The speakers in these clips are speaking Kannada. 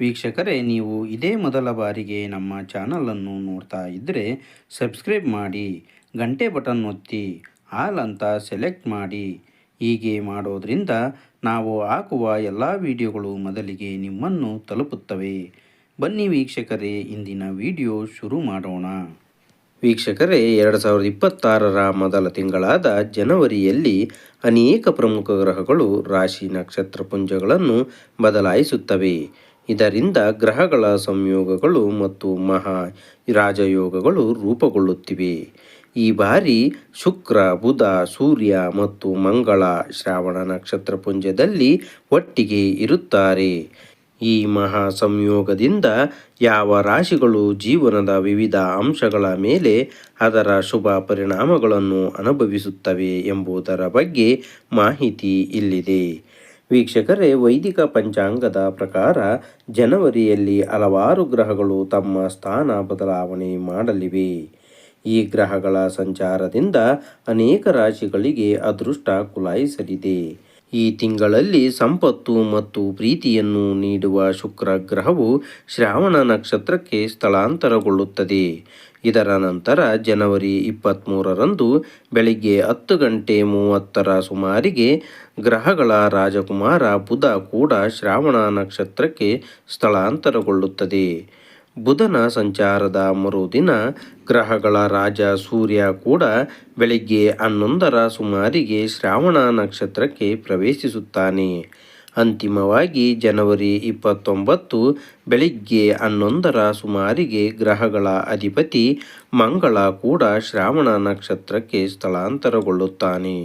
ವೀಕ್ಷಕರೇ, ನೀವು ಇದೇ ಮೊದಲ ಬಾರಿಗೆ ನಮ್ಮ ಚಾನಲನ್ನು ನೋಡ್ತಾ ಇದ್ದರೆ ಸಬ್ಸ್ಕ್ರೈಬ್ ಮಾಡಿ, ಗಂಟೆ ಬಟನ್ ಒತ್ತಿ, ಆಲ್ ಅಂತ ಸೆಲೆಕ್ಟ್ ಮಾಡಿ. ಹೀಗೆ ಮಾಡೋದರಿಂದ ನಾವು ಹಾಕುವ ಎಲ್ಲ ವಿಡಿಯೋಗಳು ಮೊದಲಿಗೆ ನಿಮ್ಮನ್ನು ತಲುಪುತ್ತವೆ. ಬನ್ನಿ ವೀಕ್ಷಕರೇ, ಇಂದಿನ ವಿಡಿಯೋ ಶುರು ಮಾಡೋಣ. ವೀಕ್ಷಕರೇ, ಎರಡು ಸಾವಿರದ ಇಪ್ಪತ್ತಾರರ ಮೊದಲ ತಿಂಗಳಾದ ಜನವರಿಯಲ್ಲಿ ಅನೇಕ ಪ್ರಮುಖ ಗ್ರಹಗಳು ರಾಶಿ ನಕ್ಷತ್ರ ಪುಂಜಗಳನ್ನು ಬದಲಾಯಿಸುತ್ತವೆ. ಇದರಿಂದ ಗ್ರಹಗಳ ಸಂಯೋಗಗಳು ಮತ್ತು ಮಹಾ ರಾಜಯೋಗಗಳು ರೂಪುಗೊಳ್ಳುತ್ತಿವೆ. ಈ ಬಾರಿ ಶುಕ್ರ, ಬುಧ, ಸೂರ್ಯ ಮತ್ತು ಮಂಗಳ ಶ್ರಾವಣ ನಕ್ಷತ್ರ ಪುಂಜದಲ್ಲಿ ಒಟ್ಟಿಗೆ ಇರುತ್ತಾರೆ. ಈ ಮಹಾ ಸಂಯೋಗದಿಂದ ಯಾವ ರಾಶಿಗಳು ಜೀವನದ ವಿವಿಧ ಅಂಶಗಳ ಮೇಲೆ ಅದರ ಶುಭ ಪರಿಣಾಮಗಳನ್ನು ಅನುಭವಿಸುತ್ತವೆ ಎಂಬುದರ ಬಗ್ಗೆ ಮಾಹಿತಿ ಇಲ್ಲಿದೆ. ವೀಕ್ಷಕರೇ, ವೈದಿಕ ಪಂಚಾಂಗದ ಪ್ರಕಾರ ಜನವರಿಯಲ್ಲಿ ಹಲವಾರು ಗ್ರಹಗಳು ತಮ್ಮ ಸ್ಥಾನ ಬದಲಾವಣೆ ಮಾಡಲಿವೆ. ಈ ಗ್ರಹಗಳ ಸಂಚಾರದಿಂದ ಅನೇಕ ರಾಶಿಗಳಿಗೆ ಅದೃಷ್ಟ ಕುಲಾಯಿಸಲಿದೆ. ಈ ತಿಂಗಳಲ್ಲಿ ಸಂಪತ್ತು ಮತ್ತು ಪ್ರೀತಿಯನ್ನು ನೀಡುವ ಶುಕ್ರ ಗ್ರಹವು ಶ್ರಾವಣ ನಕ್ಷತ್ರಕ್ಕೆ ಸ್ಥಳಾಂತರಗೊಳ್ಳುತ್ತದೆ. ಇದರ ನಂತರ ಜನವರಿ ಇಪ್ಪತ್ತ್ಮೂರರಂದು ಬೆಳಿಗ್ಗೆ ಹತ್ತು ಗಂಟೆ ಮೂವತ್ತರ ಸುಮಾರಿಗೆ ಗ್ರಹಗಳ ರಾಜಕುಮಾರ ಬುಧ ಕೂಡ ಶ್ರಾವಣ ನಕ್ಷತ್ರಕ್ಕೆ ಸ್ಥಳಾಂತರಗೊಳ್ಳುತ್ತದೆ. ಬುಧನ ಸಂಚಾರದ ಮರುದಿನ ಗ್ರಹಗಳ ರಾಜ ಸೂರ್ಯ ಕೂಡ ಬೆಳಿಗ್ಗೆ ಹನ್ನೊಂದರ ಸುಮಾರಿಗೆ ಶ್ರಾವಣ ನಕ್ಷತ್ರಕ್ಕೆ ಪ್ರವೇಶಿಸುತ್ತಾನೆ. ಅಂತಿಮವಾಗಿ ಜನವರಿ ಇಪ್ಪತ್ತೊಂಬತ್ತು ಬೆಳಿಗ್ಗೆ ಹನ್ನೊಂದರ ಸುಮಾರಿಗೆ ಗ್ರಹಗಳ ಅಧಿಪತಿ ಮಂಗಳ ಕೂಡ ಶ್ರಾವಣ ನಕ್ಷತ್ರಕ್ಕೆ ಸ್ಥಳಾಂತರಗೊಳ್ಳುತ್ತಾನೆ.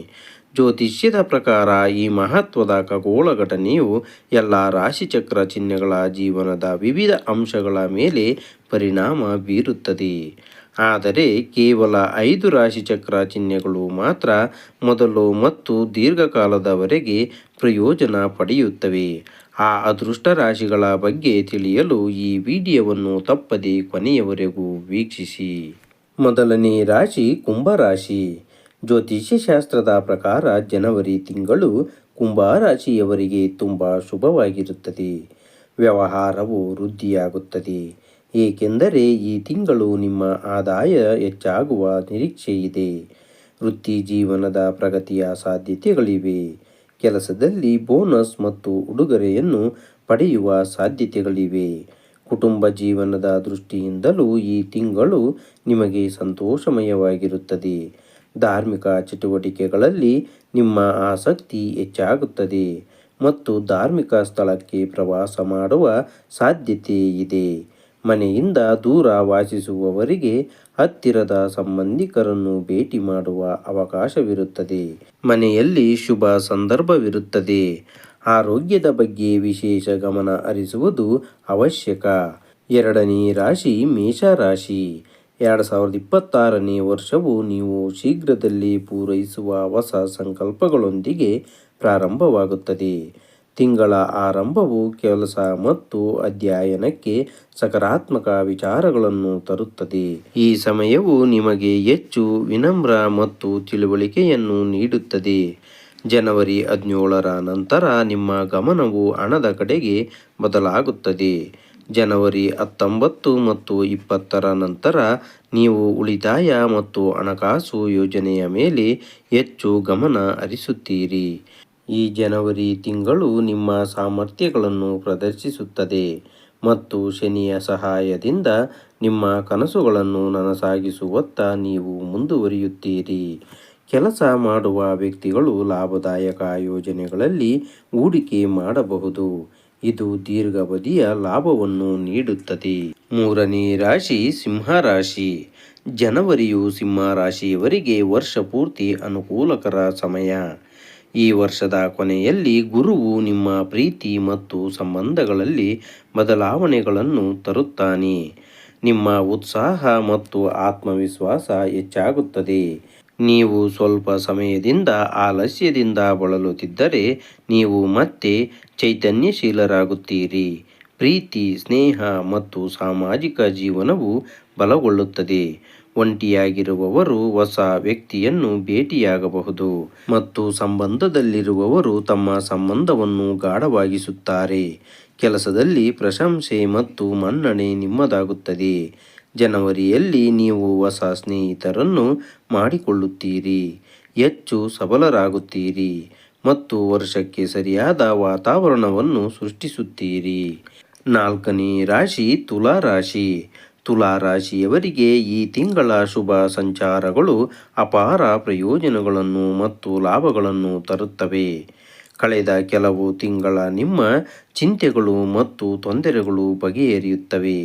ಜ್ಯೋತಿಷ್ಯದ ಪ್ರಕಾರ ಈ ಮಹತ್ವದ ಖಗೋಳ ಘಟನೆಯು ಎಲ್ಲ ರಾಶಿಚಕ್ರ ಚಿಹ್ನೆಗಳ ಜೀವನದ ವಿವಿಧ ಅಂಶಗಳ ಮೇಲೆ ಪರಿಣಾಮ ಬೀರುತ್ತದೆ. ಆದರೆ ಕೇವಲ ಐದು ರಾಶಿಚಕ್ರ ಚಿಹ್ನೆಗಳು ಮಾತ್ರ ಮೊದಲು ಮತ್ತು ದೀರ್ಘಕಾಲದವರೆಗೆ ಪ್ರಯೋಜನ ಪಡೆಯುತ್ತವೆ. ಆ ಅದೃಷ್ಟ ರಾಶಿಗಳ ಬಗ್ಗೆ ತಿಳಿಯಲು ಈ ವಿಡಿಯೋವನ್ನು ತಪ್ಪದೆ ಕೊನೆಯವರೆಗೂ ವೀಕ್ಷಿಸಿ. ಮೊದಲನೇ ರಾಶಿ ಕುಂಭರಾಶಿ ಜ್ಯೋತಿಷ್ಯ ಶಾಸ್ತ್ರದ ಪ್ರಕಾರ ಜನವರಿ ತಿಂಗಳು ಕುಂಭರಾಶಿಯವರಿಗೆ ತುಂಬ ಶುಭವಾಗಿರುತ್ತದೆ. ವ್ಯವಹಾರವು ವೃದ್ಧಿಯಾಗುತ್ತದೆ. ಏಕೆಂದರೆ ಈ ತಿಂಗಳು ನಿಮ್ಮ ಆದಾಯ ಹೆಚ್ಚಾಗುವ ನಿರೀಕ್ಷೆ ಇದೆ ವೃತ್ತಿ ಜೀವನದ ಪ್ರಗತಿಯ ಸಾಧ್ಯತೆಗಳಿವೆ. ಕೆಲಸದಲ್ಲಿ ಬೋನಸ್ ಮತ್ತು ಉಡುಗೊರೆಯನ್ನು ಪಡೆಯುವ ಸಾಧ್ಯತೆಗಳಿವೆ. ಕುಟುಂಬ ಜೀವನದ ದೃಷ್ಟಿಯಿಂದಲೂ ಈ ತಿಂಗಳು ನಿಮಗೆ ಸಂತೋಷಮಯವಾಗಿರುತ್ತದೆ. ಧಾರ್ಮಿಕ ಚಟುವಟಿಕೆಗಳಲ್ಲಿ ನಿಮ್ಮ ಆಸಕ್ತಿ ಹೆಚ್ಚಾಗುತ್ತದೆ ಮತ್ತು ಧಾರ್ಮಿಕ ಸ್ಥಳಕ್ಕೆ ಪ್ರವಾಸ ಮಾಡುವ ಸಾಧ್ಯತೆ ಇದೆ. ಮನೆಯಿಂದ ದೂರ ವಾಸಿಸುವವರಿಗೆ ಹತ್ತಿರದ ಸಂಬಂಧಿಕರನ್ನು ಭೇಟಿ ಮಾಡುವ ಅವಕಾಶವಿರುತ್ತದೆ. ಮನೆಯಲ್ಲಿ ಶುಭ ಸಂದರ್ಭವಿರುತ್ತದೆ. ಆರೋಗ್ಯದ ಬಗ್ಗೆ ವಿಶೇಷ ಗಮನ ಹರಿಸುವುದು ಅವಶ್ಯಕ. ಎರಡನೇ ರಾಶಿ ಮೇಷರಾಶಿ. ಎರಡು ಸಾವಿರದ ಇಪ್ಪತ್ತಾರನೇ ವರ್ಷವು ನೀವು ಶೀಘ್ರದಲ್ಲಿ ಪೂರೈಸುವ ಹೊಸ ಸಂಕಲ್ಪಗಳೊಂದಿಗೆ ಪ್ರಾರಂಭವಾಗುತ್ತದೆ. ತಿಂಗಳ ಆರಂಭವು ಕೆಲಸ ಮತ್ತು ಅಧ್ಯಯನಕ್ಕೆ ಸಕಾರಾತ್ಮಕ ವಿಚಾರಗಳನ್ನು ತರುತ್ತದೆ. ಈ ಸಮಯವು ನಿಮಗೆ ಹೆಚ್ಚು ವಿನಮ್ರ ಮತ್ತು ತಿಳುವಳಿಕೆಯನ್ನು ನೀಡುತ್ತದೆ. ಜನವರಿ ಹದಿನೇಳರ ನಂತರ ನಿಮ್ಮ ಗಮನವು ಹಣದ ಕಡೆಗೆ ಬದಲಾಗುತ್ತದೆ. ಜನವರಿ ಹತ್ತೊಂಬತ್ತು ಮತ್ತು ಇಪ್ಪತ್ತರ ನಂತರ ನೀವು ಉಳಿತಾಯ ಮತ್ತು ಹಣಕಾಸು ಯೋಜನೆಯ ಮೇಲೆ ಹೆಚ್ಚು ಗಮನ ಹರಿಸುತ್ತೀರಿ. ಈ ಜನವರಿ ತಿಂಗಳು ನಿಮ್ಮ ಸಾಮರ್ಥ್ಯಗಳನ್ನು ಪ್ರದರ್ಶಿಸುತ್ತದೆ ಮತ್ತು ಶನಿಯ ಸಹಾಯದಿಂದ ನಿಮ್ಮ ಕನಸುಗಳನ್ನು ನನಸಾಗಿಸುವತ್ತ ನೀವು ಮುಂದುವರಿಯುತ್ತೀರಿ. ಕೆಲಸ ಮಾಡುವ ವ್ಯಕ್ತಿಗಳು ಲಾಭದಾಯಕ ಯೋಜನೆಗಳಲ್ಲಿ ಹೂಡಿಕೆ ಮಾಡಬಹುದು. ಇದು ದೀರ್ಘಾವಧಿಯ ಲಾಭವನ್ನು ನೀಡುತ್ತದೆ. ಮೂರನೇ ರಾಶಿ ಸಿಂಹ ರಾಶಿ ಜನವರಿಯು ಸಿಂಹ ರಾಶಿಯವರಿಗೆ ವರ್ಷ ಪೂರ್ತಿ ಅನುಕೂಲಕರ ಸಮಯ. ಈ ವರ್ಷದ ಕೊನೆಯಲ್ಲಿ ಗುರುವು ನಿಮ್ಮ ಪ್ರೀತಿ ಮತ್ತು ಸಂಬಂಧಗಳಲ್ಲಿ ಬದಲಾವಣೆಗಳನ್ನು ತರುತ್ತಾನೆ. ನಿಮ್ಮ ಉತ್ಸಾಹ ಮತ್ತು ಆತ್ಮವಿಶ್ವಾಸ ಹೆಚ್ಚಾಗುತ್ತದೆ. ನೀವು ಸ್ವಲ್ಪ ಸಮಯದಿಂದ ಆಲಸ್ಯದಿಂದ ಬಳಲುತ್ತಿದ್ದರೆ ನೀವು ಮತ್ತೆ ಚೈತನ್ಯಶೀಲರಾಗುತ್ತೀರಿ. ಪ್ರೀತಿ, ಸ್ನೇಹ ಮತ್ತು ಸಾಮಾಜಿಕ ಜೀವನವು ಬಲಗೊಳ್ಳುತ್ತದೆ. ಒಂಟಿಯಾಗಿರುವವರು ಹೊಸ ವ್ಯಕ್ತಿಯನ್ನು ಭೇಟಿಯಾಗಬಹುದು ಮತ್ತು ಸಂಬಂಧದಲ್ಲಿರುವವರು ತಮ್ಮ ಸಂಬಂಧವನ್ನು ಗಾಢವಾಗಿಸುತ್ತಾರೆ. ಕೆಲಸದಲ್ಲಿ ಪ್ರಶಂಸೆ ಮತ್ತು ಮನ್ನಣೆ ನಿಮ್ಮದಾಗುತ್ತದೆ. ಜನವರಿಯಲ್ಲಿ ನೀವು ಹೊಸ ಸ್ನೇಹಿತರನ್ನು ಮಾಡಿಕೊಳ್ಳುತ್ತೀರಿ. ಹೆಚ್ಚು ಸಬಲರಾಗುತ್ತೀರಿ ಮತ್ತು ವರ್ಷಕ್ಕೆ ಸರಿಯಾದ ವಾತಾವರಣವನ್ನು ಸೃಷ್ಟಿಸುತ್ತೀರಿ. ನಾಲ್ಕನೇ ರಾಶಿ ತುಲಾ ರಾಶಿ. ತುಲಾ ರಾಶಿಯವರಿಗೆ ಈ ತಿಂಗಳ ಶುಭ ಸಂಚಾರಗಳು ಅಪಾರ ಪ್ರಯೋಜನಗಳನ್ನು ಮತ್ತು ಲಾಭಗಳನ್ನು ತರುತ್ತವೆ. ಕಳೆದ ಕೆಲವು ತಿಂಗಳ ನಿಮ್ಮ ಚಿಂತೆಗಳು ಮತ್ತು ತೊಂದರೆಗಳು ಬಗೆಹರಿಯುತ್ತವೆ.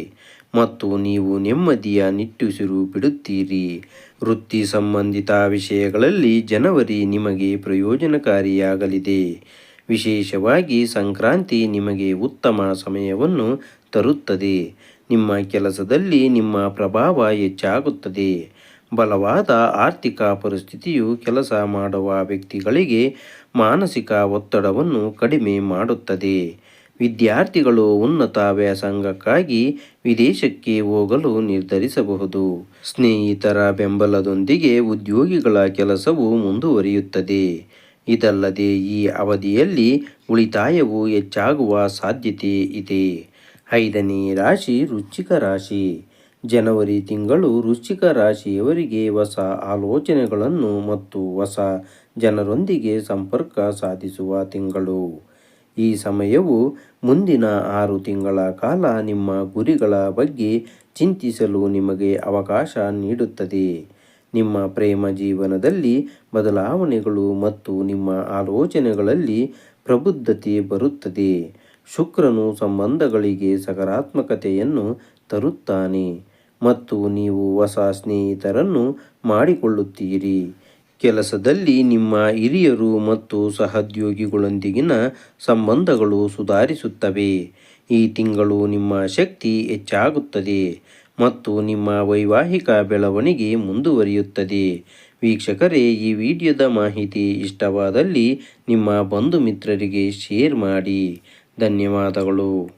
ಮತ್ತು ನೀವು ನೆಮ್ಮದಿಯ ನಿಟ್ಟುಸಿರು ಬಿಡುತ್ತೀರಿ. ವೃತ್ತಿ ಸಂಬಂಧಿತ ವಿಷಯಗಳಲ್ಲಿ ಜನವರಿ ನಿಮಗೆ ಪ್ರಯೋಜನಕಾರಿಯಾಗಲಿದೆ. ವಿಶೇಷವಾಗಿ ಸಂಕ್ರಾಂತಿ ನಿಮಗೆ ಉತ್ತಮ ಸಮಯವನ್ನು ತರುತ್ತದೆ. ನಿಮ್ಮ ಕೆಲಸದಲ್ಲಿ ನಿಮ್ಮ ಪ್ರಭಾವ ಹೆಚ್ಚಾಗುತ್ತದೆ. ಬಲವಾದ ಆರ್ಥಿಕ ಪರಿಸ್ಥಿತಿಯು ಕೆಲಸ ಮಾಡುವ ವ್ಯಕ್ತಿಗಳಿಗೆ ಮಾನಸಿಕ ಒತ್ತಡವನ್ನು ಕಡಿಮೆ ಮಾಡುತ್ತದೆ. ವಿದ್ಯಾರ್ಥಿಗಳು ಉನ್ನತ ವ್ಯಾಸಂಗಕ್ಕಾಗಿ ವಿದೇಶಕ್ಕೆ ಹೋಗಲು ನಿರ್ಧರಿಸಬಹುದು. ಸ್ನೇಹಿತರ ಬೆಂಬಲದೊಂದಿಗೆ ಉದ್ಯೋಗಿಗಳ ಕೆಲಸವು ಮುಂದುವರಿಯುತ್ತದೆ. ಇದಲ್ಲದೆ ಈ ಅವಧಿಯಲ್ಲಿ ಉಳಿತಾಯವು ಹೆಚ್ಚಾಗುವ ಸಾಧ್ಯತೆ ಇದೆ. ಐದನೇ ರಾಶಿ ವೃಶ್ಚಿಕ ರಾಶಿ. ಜನವರಿ ತಿಂಗಳು ವೃಶ್ಚಿಕ ರಾಶಿಯವರಿಗೆ ಹೊಸ ಆಲೋಚನೆಗಳನ್ನು ಮತ್ತು ಹೊಸ ಜನರೊಂದಿಗೆ ಸಂಪರ್ಕ ಸಾಧಿಸುವ ತಿಂಗಳು. ಈ ಸಮಯವು ಮುಂದಿನ ಆರು ತಿಂಗಳ ಕಾಲ ನಿಮ್ಮ ಗುರಿಗಳ ಬಗ್ಗೆ ಚಿಂತಿಸಲು ನಿಮಗೆ ಅವಕಾಶ ನೀಡುತ್ತದೆ. ನಿಮ್ಮ ಪ್ರೇಮ ಜೀವನದಲ್ಲಿ ಬದಲಾವಣೆಗಳು ಮತ್ತು ನಿಮ್ಮ ಆಲೋಚನೆಗಳಲ್ಲಿ ಪ್ರಬುದ್ಧತೆ ಬರುತ್ತದೆ. ಶುಕ್ರನು ಸಂಬಂಧಗಳಿಗೆ ಸಕಾರಾತ್ಮಕತೆಯನ್ನು ತರುತ್ತಾನೆ ಮತ್ತು ನೀವು ಹೊಸ ಸ್ನೇಹಿತರನ್ನು ಮಾಡಿಕೊಳ್ಳುತ್ತೀರಿ. ಕೆಲಸದಲ್ಲಿ ನಿಮ್ಮ ಹಿರಿಯರು ಮತ್ತು ಸಹೋದ್ಯೋಗಿಗಳೊಂದಿಗಿನ ಸಂಬಂಧಗಳು ಸುಧಾರಿಸುತ್ತವೆ. ಈ ತಿಂಗಳು ನಿಮ್ಮ ಶಕ್ತಿ ಹೆಚ್ಚಾಗುತ್ತದೆ ಮತ್ತು ನಿಮ್ಮ ವೈವಾಹಿಕ ಬೆಳವಣಿಗೆ ಮುಂದುವರಿಯುತ್ತದೆ. ವೀಕ್ಷಕರೇ, ಈ ವಿಡಿಯೋದ ಮಾಹಿತಿ ಇಷ್ಟವಾದಲ್ಲಿ ನಿಮ್ಮ ಬಂಧು ಮಿತ್ರರಿಗೆ ಶೇರ್ ಮಾಡಿ. ಧನ್ಯವಾದಗಳು.